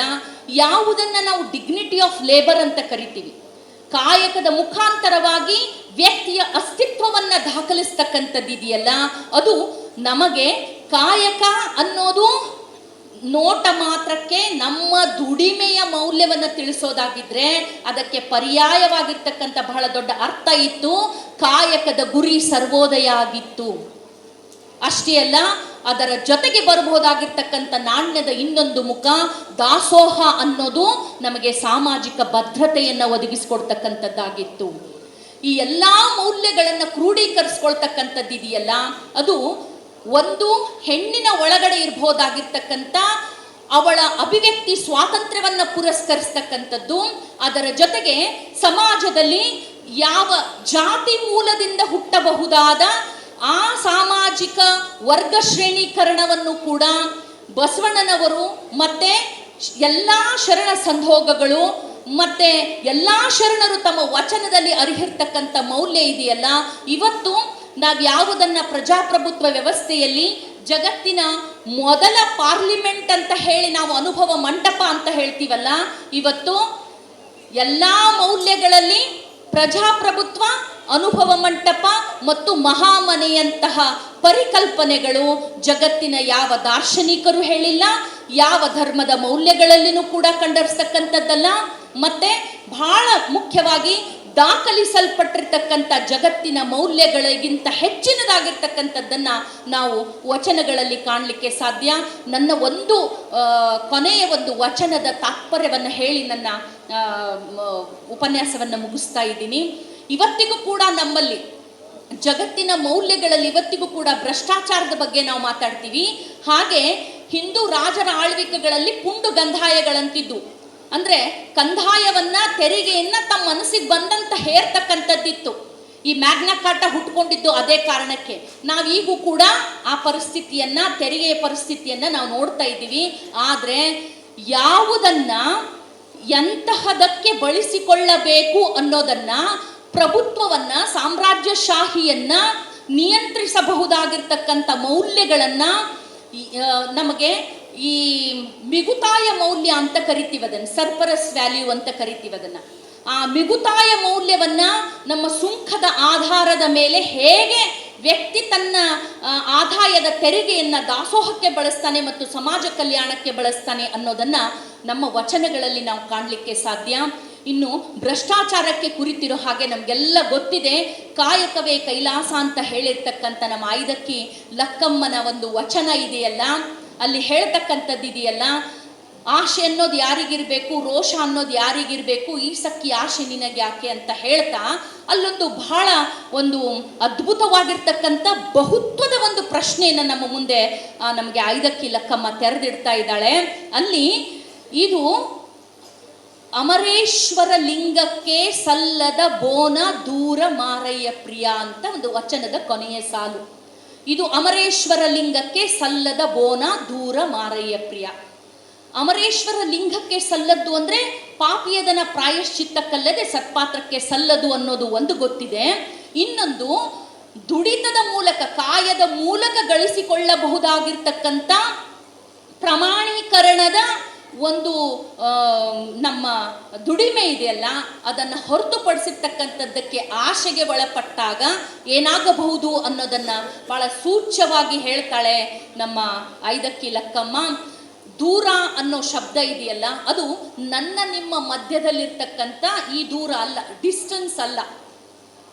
ಯಾವುದನ್ನ ನಾವು ಡಿಗ್ನಿಟಿ ಆಫ್ ಲೇಬರ್ ಅಂತ ಕರಿತೀವಿ. ಕಾಯಕದ ಮುಖಾಂತರವಾಗಿ ವ್ಯಕ್ತಿಯ ಅಸ್ತಿತ್ವವನ್ನು ದಾಖಲಿಸ್ತಕ್ಕಂಥದ್ದು ಇದೆಯಲ್ಲ? ಅದು ನಮಗೆ ಕಾಯಕ ಅನ್ನೋದು ನೋಟ ಮಾತ್ರಕ್ಕೆ ನಮ್ಮ ದುಡಿಮೆಯ ಮೌಲ್ಯವನ್ನು ತಿಳಿಸೋದಾಗಿದ್ರೆ ಅದಕ್ಕೆ ಪರ್ಯಾಯವಾಗಿರ್ತಕ್ಕಂಥ ಬಹಳ ದೊಡ್ಡ ಅರ್ಥ ಇತ್ತು. ಕಾಯಕದ ಗುರಿ ಸರ್ವೋದಯ ಆಗಿತ್ತು. ಅಷ್ಟೇ ಅಲ್ಲ, ಅದರ ಜೊತೆಗೆ ಬರಬಹುದಾಗಿರ್ತಕ್ಕಂಥ ನಾಣ್ಯದ ಇನ್ನೊಂದು ಮುಖ ದಾಸೋಹ ಅನ್ನೋದು ನಮಗೆ ಸಾಮಾಜಿಕ ಭದ್ರತೆಯನ್ನು ಒದಗಿಸ್ಕೊಡ್ತಕ್ಕಂಥದ್ದಾಗಿತ್ತು. ಈ ಎಲ್ಲ ಮೌಲ್ಯಗಳನ್ನು ಕ್ರೋಢೀಕರಿಸ್ಕೊಳ್ತಕ್ಕಂಥದ್ದು ಇದೆಯಲ್ಲ, ಅದು ಒಂದು ಹೆಣ್ಣಿನ ಒಳಗಡೆ ಇರಬಹುದಾಗಿರ್ತಕ್ಕಂಥ ಅವಳ ಅಭಿವ್ಯಕ್ತಿ ಸ್ವಾತಂತ್ರ್ಯವನ್ನು ಪುರಸ್ಕರಿಸ್ತಕ್ಕಂಥದ್ದು. ಅದರ ಜೊತೆಗೆ ಸಮಾಜದಲ್ಲಿ ಯಾವ ಜಾತಿ ಮೂಲದಿಂದ ಹುಟ್ಟಬಹುದಾದ ಆ ಸಾಮಾಜಿಕ ವರ್ಗ ಶ್ರೇಣೀಕರಣವನ್ನು ಕೂಡ ಬಸವಣ್ಣನವರು ಮತ್ತೆ ಎಲ್ಲ ಶರಣ ಸಂಧೋಗಗಳು ಮತ್ತೆ ಎಲ್ಲ ಶರಣರು ತಮ್ಮ ವಚನದಲ್ಲಿ ಅರಿಹಿರ್ತಕ್ಕಂಥ ಮೌಲ್ಯ ಇದೆಯಲ್ಲ, ಇವತ್ತು ನಾವು ಯಾವುದನ್ನ ಪ್ರಜಾಪ್ರಭುತ್ವ ವ್ಯವಸ್ಥೆಯಲ್ಲಿ ಜಗತ್ತಿನ ಮೊದಲ ಪಾರ್ಲಿಮೆಂಟ್ ಅಂತ ಹೇಳಿ ನಾವು ಅನುಭವ ಮಂಟಪ ಅಂತ ಹೇಳ್ತೀವಲ್ಲ, ಇವತ್ತು ಎಲ್ಲ ಮೌಲ್ಯಗಳಲ್ಲಿ ಪ್ರಜಾಪ್ರಭುತ್ವ, ಅನುಭವ ಮಂಟಪ ಮತ್ತು ಮಹಾಮನೆಯಂತಹ ಪರಿಕಲ್ಪನೆಗಳು ಜಗತ್ತಿನ ಯಾವ ದಾರ್ಶನಿಕರು ಹೇಳಿಲ್ಲ, ಯಾವ ಧರ್ಮದ ಮೌಲ್ಯಗಳಲ್ಲಿನೂ ಕೂಡ ಕಂಡರಿಸ್ತಕ್ಕಂಥದ್ದಲ್ಲ. ಮತ್ತೆ ಬಹಳ ಮುಖ್ಯವಾಗಿ ದಾಖಲಿಸಲ್ಪಟ್ಟಿರ್ತಕ್ಕಂಥ ಜಗತ್ತಿನ ಮೌಲ್ಯಗಳಿಗಿಂತ ಹೆಚ್ಚಿನದಾಗಿರ್ತಕ್ಕಂಥದ್ದನ್ನ ನಾವು ವಚನಗಳಲ್ಲಿ ಕಾಣಲಿಕ್ಕೆ ಸಾಧ್ಯ. ನನ್ನ ಒಂದು ಕೊನೆಯ ಒಂದು ವಚನದ ತಾತ್ಪರ್ಯವನ್ನು ಹೇಳಿ ನನ್ನ ಉಪನ್ಯಾಸವನ್ನು ಮುಗಿಸ್ತಾ ಇದ್ದೀನಿ. ಇವತ್ತಿಗೂ ಕೂಡ ನಮ್ಮಲ್ಲಿ ಜಗತ್ತಿನ ಮೌಲ್ಯಗಳಲ್ಲಿ ಇವತ್ತಿಗೂ ಕೂಡ ಭ್ರಷ್ಟಾಚಾರದ ಬಗ್ಗೆ ನಾವು ಮಾತಾಡ್ತೀವಿ. ಹಾಗೆ ಹಿಂದೂ ರಾಜರ ಆಳ್ವಿಕೆಗಳಲ್ಲಿ ಪುಂಡು ಗಂಧಾಯಗಳಂತಿದ್ದು. ಅಂದ್ರೆ ಕಂದಾಯವನ್ನ, ತೆರಿಗೆಯನ್ನ ತಮ್ಮ ಮನಸ್ಸಿಗೆ ಬಂದಂತ ಹೇರ್ತಕ್ಕಂಥದ್ದಿತ್ತು. ಈ ಮ್ಯಾಗ್ನಾ ಕಾಟ ಹುಟ್ಕೊಂಡಿದ್ದು ಅದೇ ಕಾರಣಕ್ಕೆ. ನಾವೀಗೂ ಕೂಡ ಆ ಪರಿಸ್ಥಿತಿಯನ್ನ, ತೆರಿಗೆಯ ಪರಿಸ್ಥಿತಿಯನ್ನ ನಾವು ನೋಡ್ತಾ ಇದ್ದೀವಿ. ಆದರೆ ಯಾವುದನ್ನ ಎಂತಹದಕ್ಕೆ ಬಳಸಿಕೊಳ್ಳಬೇಕು ಅನ್ನೋದನ್ನ ಪ್ರಭುತ್ವವನ್ನ, ಸಾಮ್ರಾಜ್ಯಶಾಹಿಯನ್ನ ನಿಯಂತ್ರಿಸಬಹುದಾಗಿರ್ತಕ್ಕಂಥ ಮೌಲ್ಯಗಳನ್ನ ನಮಗೆ ಈ ಮಿಗುತಾಯ ಮೌಲ್ಯ ಅಂತ ಕರಿತೀವಿ ಅದನ್ನು ಸರ್ಪರಸ್ ವ್ಯಾಲ್ಯೂ ಅಂತ ಕರಿತೀವಿ ಆ ಮಿಗುತಾಯ ಮೌಲ್ಯವನ್ನ ನಮ್ಮ ಸುಂಕದ ಆಧಾರದ ಮೇಲೆ ಹೇಗೆ ವ್ಯಕ್ತಿ ತನ್ನ ಆದಾಯದ ತೆರಿಗೆಯನ್ನ ದಾಸೋಹಕ್ಕೆ ಬಳಸ್ತಾನೆ ಮತ್ತು ಸಮಾಜ ಕಲ್ಯಾಣಕ್ಕೆ ಬಳಸ್ತಾನೆ ಅನ್ನೋದನ್ನ ನಮ್ಮ ವಚನಗಳಲ್ಲಿ ನಾವು ಕಾಣಲಿಕ್ಕೆ ಸಾಧ್ಯ? ಇನ್ನು ಭ್ರಷ್ಟಾಚಾರಕ್ಕೆ ಕುರಿತಿರೋ ಹಾಗೆ ನಮಗೆಲ್ಲ ಗೊತ್ತಿದೆ. ಕಾಯಕವೇ ಕೈಲಾಸ ಅಂತ ಹೇಳಿರ್ತಕ್ಕಂಥ ನಮ್ಮ ಐದಕ್ಕಿ ಲಕ್ಕಮ್ಮನ ಒಂದು ವಚನ ಇದೆಯಲ್ಲ? ಅಲ್ಲಿ ಹೇಳ್ತಕ್ಕಂಥದ್ದು ಇದೆಯಲ್ಲ? ಆಶೆ ಅನ್ನೋದು ಯಾರಿಗಿರ್ಬೇಕು, ರೋಷ ಅನ್ನೋದು ಯಾರಿಗಿರ್ಬೇಕು, ಈ ಸಕ್ಕಿ ಆಶೆ ನಿನಗೆ ಯಾಕೆ ಅಂತ ಹೇಳ್ತಾ, ಅಲ್ಲೊಂದು ಬಹಳ ಒಂದು ಅದ್ಭುತವಾಗಿರ್ತಕ್ಕಂಥ ಬಹುತ್ವದ ಒಂದು ಪ್ರಶ್ನೆಯನ್ನು ನಮ್ಮ ಮುಂದೆ ನಮಗೆ ಐದಕ್ಕಿ ಲಕ್ಕಮ್ಮ ತೆರೆದಿಡ್ತಾ ಇದ್ದಾಳೆ. ಅಲ್ಲಿ ಇದು ಅಮರೇಶ್ವರ ಲಿಂಗಕ್ಕೆ ಸಲ್ಲದ ಬೋನ ದೂರ ಮಾರಯ್ಯ ಪ್ರಿಯ ಅಂತ ಒಂದು ವಚನದ ಕೊನೆಯ ಸಾಲು. ಇದು ಅಮರೇಶ್ವರ ಲಿಂಗಕ್ಕೆ ಸಲ್ಲದ ಬೋನ ದೂರ ಮಾರಯ್ಯ ಪ್ರಿಯ. ಅಮರೇಶ್ವರ ಲಿಂಗಕ್ಕೆ ಸಲ್ಲದ್ದು ಅಂದ್ರೆ ಪಾಪಿಯದನ ಪ್ರಾಯಶ್ಚಿತ್ತಕ್ಕಲ್ಲದೆ ಸತ್ಪಾತ್ರಕ್ಕೆ ಸಲ್ಲದು ಅನ್ನೋದು ಒಂದು ಗೊತ್ತಿದೆ. ಇನ್ನೊಂದು, ದುಡಿತದ ಮೂಲಕ, ಕಾಯದ ಮೂಲಕ ಗಳಿಸಿಕೊಳ್ಳಬಹುದಾಗಿರ್ತಕ್ಕಂಥ ಪ್ರಮಾಣೀಕರಣದ ಒಂದು ನಮ್ಮ ದುಡಿಮೆ ಇದೆಯಲ್ಲ, ಅದನ್ನು ಹೊರತುಪಡಿಸಿರ್ತಕ್ಕಂಥದ್ದಕ್ಕೆ ಆಶೆಗೆ ಒಳಪಟ್ಟಾಗ ಏನಾಗಬಹುದು ಅನ್ನೋದನ್ನು ಭಾಳ ಸೂಚ್ಯವಾಗಿ ಹೇಳ್ತಾಳೆ ನಮ್ಮ ಐದಕ್ಕಿ ಲಕ್ಕಮ್ಮ. ದೂರ ಅನ್ನೋ ಶಬ್ದ ಇದೆಯಲ್ಲ, ಅದು ನನ್ನ ನಿಮ್ಮ ಮಧ್ಯದಲ್ಲಿರ್ತಕ್ಕಂಥ ಈ ದೂರ ಅಲ್ಲ ಡಿಸ್ಟೆನ್ಸ್ ಅಲ್ಲ.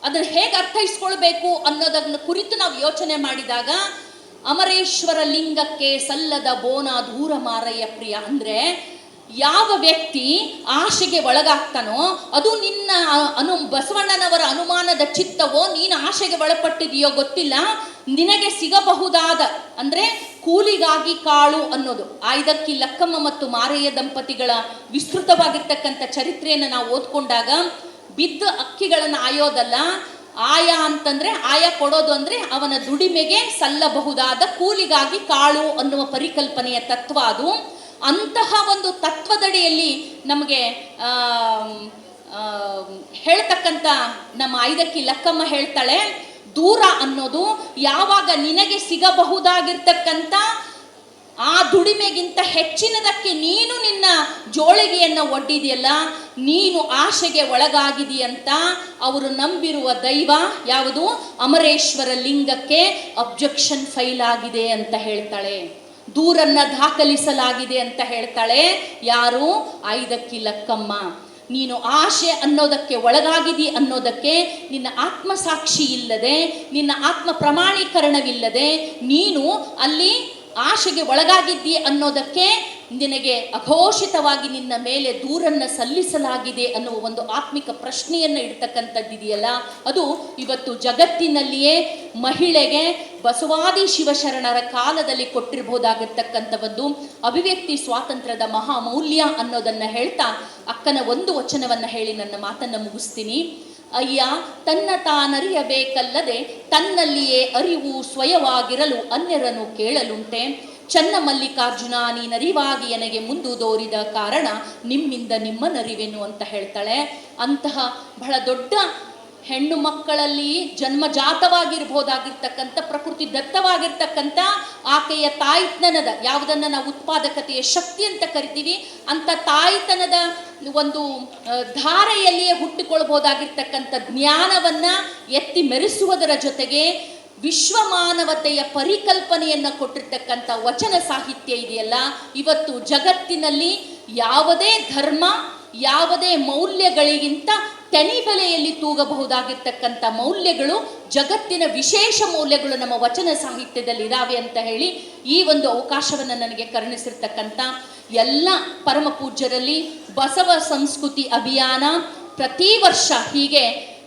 ಅದನ್ನು ಹೇಗೆ ಅರ್ಥೈಸ್ಕೊಳ್ಬೇಕು ಅನ್ನೋದನ್ನ ಕುರಿತು ನಾವು ಯೋಚನೆ ಮಾಡಿದಾಗ ಅಮರೇಶ್ವರ ಲಿಂಗಕ್ಕೆ ಸಲ್ಲದ ಬೋನ ದೂರ ಮಾರಯ್ಯ ಪ್ರಿಯ, ಅಂದ್ರೆ ಯಾವ ವ್ಯಕ್ತಿ ಆಶೆಗೆ ಒಳಗಾಗ್ತಾನೋ ಅದು ನಿನ್ನ ಅನು ಬಸವಣ್ಣನವರ ಅನುಮಾನದ ಚಿತ್ತವೋ ನೀನು ಆಶೆಗೆ ಒಳಪಟ್ಟಿದೆಯೋ ಗೊತ್ತಿಲ್ಲ. ನಿನಗೆ ಸಿಗಬಹುದಾದ, ಅಂದ್ರೆ ಕೂಲಿಗಾಗಿ ಕಾಳು ಅನ್ನೋದು, ಆಯ್ದಕ್ಕಿ ಲಕ್ಕಮ್ಮ ಮತ್ತು ಮಾರಯ್ಯ ದಂಪತಿಗಳ ವಿಸ್ತೃತವಾಗಿರ್ತಕ್ಕಂಥ ಚರಿತ್ರೆಯನ್ನು ನಾವು ಓದ್ಕೊಂಡಾಗ ಬಿದ್ದ ಅಕ್ಕಿಗಳನ್ನು ಆಯೋದಲ್ಲ ಆಯ ಅಂತಂದ್ರೆ ಆಯ ಕೊಡೋದು ಅಂದ್ರೆ ಅವನ ದುಡಿಮೆಗೆ ಸಲ್ಲಬಹುದಾದ ಕೂಲಿಗಾಗಿ ಕಾಳು ಅನ್ನುವ ಪರಿಕಲ್ಪನೆಯ ತತ್ವ ಅದು. ಅಂತಹ ಒಂದು ತತ್ವದಡಿಯಲ್ಲಿ ನಮಗೆ ಹೇಳ್ತಕ್ಕಂಥ ನಮ್ಮ ಐದಕ್ಕಿ ಲಕ್ಕಮ್ಮ ಹೇಳ್ತಾಳೆ, ದೂರ ಅನ್ನೋದು ಯಾವಾಗ ನಿನಗೆ ಸಿಗಬಹುದಾಗಿರ್ತಕ್ಕಂಥ ಆ ದುಡಿಮೆಗಿಂತ ಹೆಚ್ಚಿನದಕ್ಕೆ ನೀನು ನಿನ್ನ ಜೋಳಿಗೆಯನ್ನು ಒಡ್ಡಿದೆಯಲ್ಲ, ನೀನು ಆಶೆಗೆ ಒಳಗಾಗಿದೆಯಂತ ಅವರು ನಂಬಿರುವ ದೈವ ಯಾವುದು? ಅಮರೇಶ್ವರ ಲಿಂಗಕ್ಕೆ ಅಬ್ಜೆಕ್ಷನ್ ಫೈಲ್ ಆಗಿದೆ ಅಂತ ಹೇಳ್ತಾಳೆ. ದೂರನ್ನ ದಾಖಲಿಸಲಾಗಿದೆ ಅಂತ ಹೇಳ್ತಾಳೆ. ಯಾರು? ಐದಕ್ಕಿ ಲಕ್ಕಮ್ಮ. ನೀನು ಆಶೆ ಅನ್ನೋದಕ್ಕೆ ಒಳಗಾಗಿದಿ ಅನ್ನೋದಕ್ಕೆ ನಿನ್ನ ಆತ್ಮಸಾಕ್ಷಿ ಇಲ್ಲದೆ, ನಿನ್ನ ಆತ್ಮ ಪ್ರಮಾಣೀಕರಣವಿಲ್ಲದೆ ನೀನು ಅಲ್ಲಿ ಆಶೆಗೆ ಒಳಗಾಗಿದ್ದಿ ಅನ್ನೋದಕ್ಕೆ ನಿನಗೆ ಅಘೋಷಿತವಾಗಿ ನಿನ್ನ ಮೇಲೆ ದೂರನ್ನ ಸಲ್ಲಿಸಲಾಗಿದೆ ಅನ್ನುವ ಒಂದು ಆತ್ಮಿಕ ಪ್ರಶ್ನೆಯನ್ನು ಇಡ್ತಕ್ಕಂಥದ್ದಿದೆಯಲ್ಲ ಅದು ಇವತ್ತು ಜಗತ್ತಿನಲ್ಲಿಯೇ ಮಹಿಳೆಗೆ ಬಸವಾದಿ ಶಿವಶರಣರ ಕಾಲದಲ್ಲಿ ಕೊಟ್ಟಿರಬಹುದಾಗಿರ್ತಕ್ಕಂಥ ಒಂದು ಅಭಿವ್ಯಕ್ತಿ ಸ್ವಾತಂತ್ರ್ಯದ ಮಹಾಮೌಲ್ಯ ಅನ್ನೋದನ್ನು ಹೇಳ್ತಾ ಅಕ್ಕನ ಒಂದು ವಚನವನ್ನು ಹೇಳಿ ನನ್ನ ಮಾತನ್ನು ಮುಗಿಸ್ತೀನಿ. ಅಯ್ಯ, ತನ್ನ ತಾನರಿಯಬೇಕಲ್ಲದೆ ತನ್ನಲ್ಲಿಯೇ ಅರಿವು ಸ್ವಯವಾಗಿರಲು ಅನ್ಯರನ್ನು ಕೇಳಲುಂಟೆ. ಚನ್ನ ಮಲ್ಲಿಕಾರ್ಜುನ ನೀನರಿವಾಗಿ ನನಗೆ ಮುಂದು ದೋರಿದ ಕಾರಣ ನಿಮ್ಮಿಂದ ನಿಮ್ಮ ನರಿವೆನು ಅಂತ ಹೇಳ್ತಾಳೆ. ಅಂತಹ ಬಹಳ ದೊಡ್ಡ ಹೆಣ್ಣು ಮಕ್ಕಳಲ್ಲಿ ಜನ್ಮಜಾತವಾಗಿರ್ಬೋದಾಗಿರ್ತಕ್ಕಂಥ, ಪ್ರಕೃತಿ ದತ್ತವಾಗಿರ್ತಕ್ಕಂಥ ಆಕೆಯ ತಾಯ್ತನದ, ಯಾವುದನ್ನ ನಾವು ಉತ್ಪಾದಕತೆಯ ಶಕ್ತಿ ಅಂತ ಕರಿತೀವಿ, ಅಂತ ತಾಯ್ತನದ ಒಂದು ಧಾರೆಯಲ್ಲಿಯೇ ಹುಟ್ಟಿಕೊಳ್ಬೋದಾಗಿರ್ತಕ್ಕಂಥ ಜ್ಞಾನವನ್ನ ಎತ್ತಿ ಮೆರೆಸುವುದರ ಜೊತೆಗೆ ವಿಶ್ವ ಮಾನವತೆಯ ಪರಿಕಲ್ಪನೆಯನ್ನ ಕೊಟ್ಟಿರ್ತಕ್ಕಂಥ ವಚನ ಸಾಹಿತ್ಯ ಇದೆಯಲ್ಲ, ಇವತ್ತು ಜಗತ್ತಿನಲ್ಲಿ ಯಾವುದೇ ಧರ್ಮ, ಯಾವುದೇ ಮೌಲ್ಯಗಳಿಗಿಂತ ತೆನಿಬೆಲೆಯಲ್ಲಿ ತೂಗಬಹುದಾಗಿರ್ತಕ್ಕಂಥ ಮೌಲ್ಯಗಳು, ಜಗತ್ತಿನ ವಿಶೇಷ ಮೌಲ್ಯಗಳು ನಮ್ಮ ವಚನ ಸಾಹಿತ್ಯದಲ್ಲಿ ಇದಾವೆ ಅಂತ ಹೇಳಿ ಈ ಒಂದು ಅವಕಾಶವನ್ನು ನನಗೆ ಕರುಣಿಸಿರ್ತಕ್ಕಂಥ ಎಲ್ಲ ಪರಮ ಪೂಜ್ಯರಲ್ಲಿ ಬಸವ ಸಂಸ್ಕೃತಿ ಅಭಿಯಾನ ಪ್ರತಿ ವರ್ಷ ಹೀಗೆ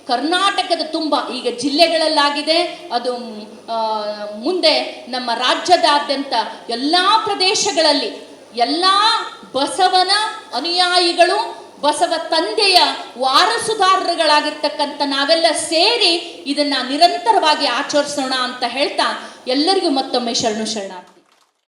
ಕರ್ನಾಟಕದ ತುಂಬ ಈಗ ಜಿಲ್ಲೆಗಳಲ್ಲಾಗಿದೆ. ಅದು ಮುಂದೆ ನಮ್ಮ ರಾಜ್ಯದಾದ್ಯಂತ ಎಲ್ಲ ಪ್ರದೇಶಗಳಲ್ಲಿ ಎಲ್ಲ ಬಸವನ ಅನುಯಾಯಿಗಳು ಬಸವ ತಂದೆಯ ವಾರಸುದಾರರುಗಳಾಗಿರ್ತಕ್ಕಂಥ ನಾವೆಲ್ಲ ಸೇರಿ ಇದನ್ನ ನಿರಂತರವಾಗಿ ಆಚರಿಸೋಣ ಅಂತ ಹೇಳ್ತಾ ಎಲ್ಲರಿಗೂ ಮತ್ತೊಮ್ಮೆ ಶರಣು ಶರಣಾರ್ಥಿ.